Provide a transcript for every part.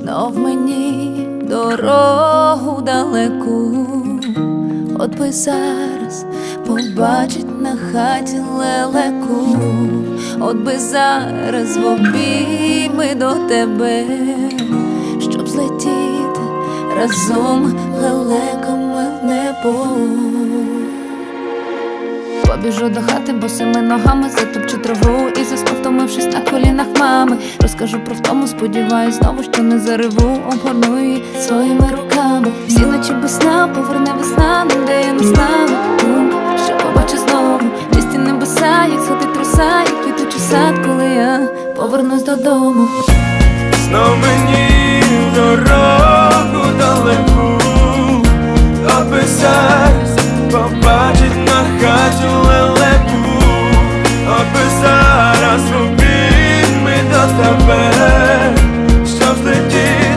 Знов мені дорогу далеку, от би зараз побачить на хаті лелеку, от би зараз в обійми до тебе, щоб злетіти разом лелеками в небо. Побіжу до хати босими ногами, затопчу траву і засну, втомившись на колінах мами. Розкажу про втому, сподіваюсь, знову, що не зареву, обгорну її своїми руками. Всі ночі без сна, поверне весна, не я не знаю. Думка, що побачу знову, чисті небеса, як сходить роса, як квітучий сад, коли я повернусь додому. Знов хаті лелеку, аби зараз обійми до тебе, щоб злетіти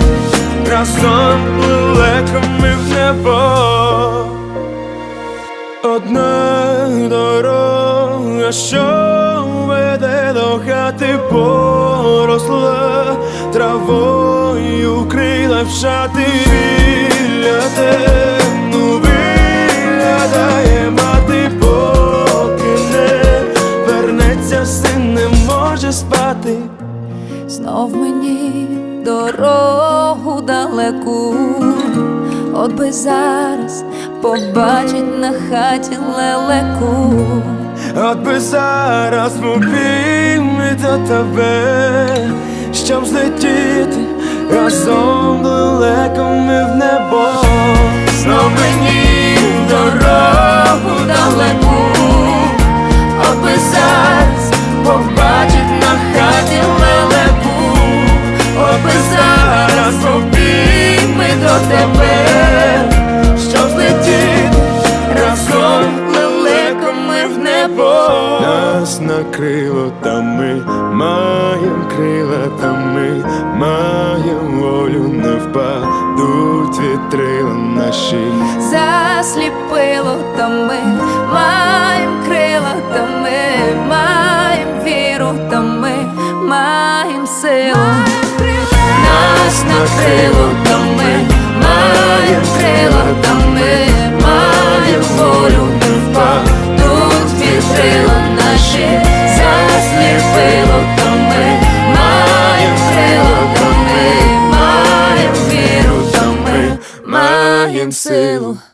разом лелеками в небо. Одна дорога, що веде до хати, поросла травою, крила в спати. Знов мені дорогу далеку, от би зараз побачить на хаті лелеку. От би зараз в до тебе, щоб злетіти разом далекими в небо. Знов мені Нас накрило там ми маєм крила, там ми маєм волю, не впадуть вітрила наші. Засліпило, то ми i Mayan Sill.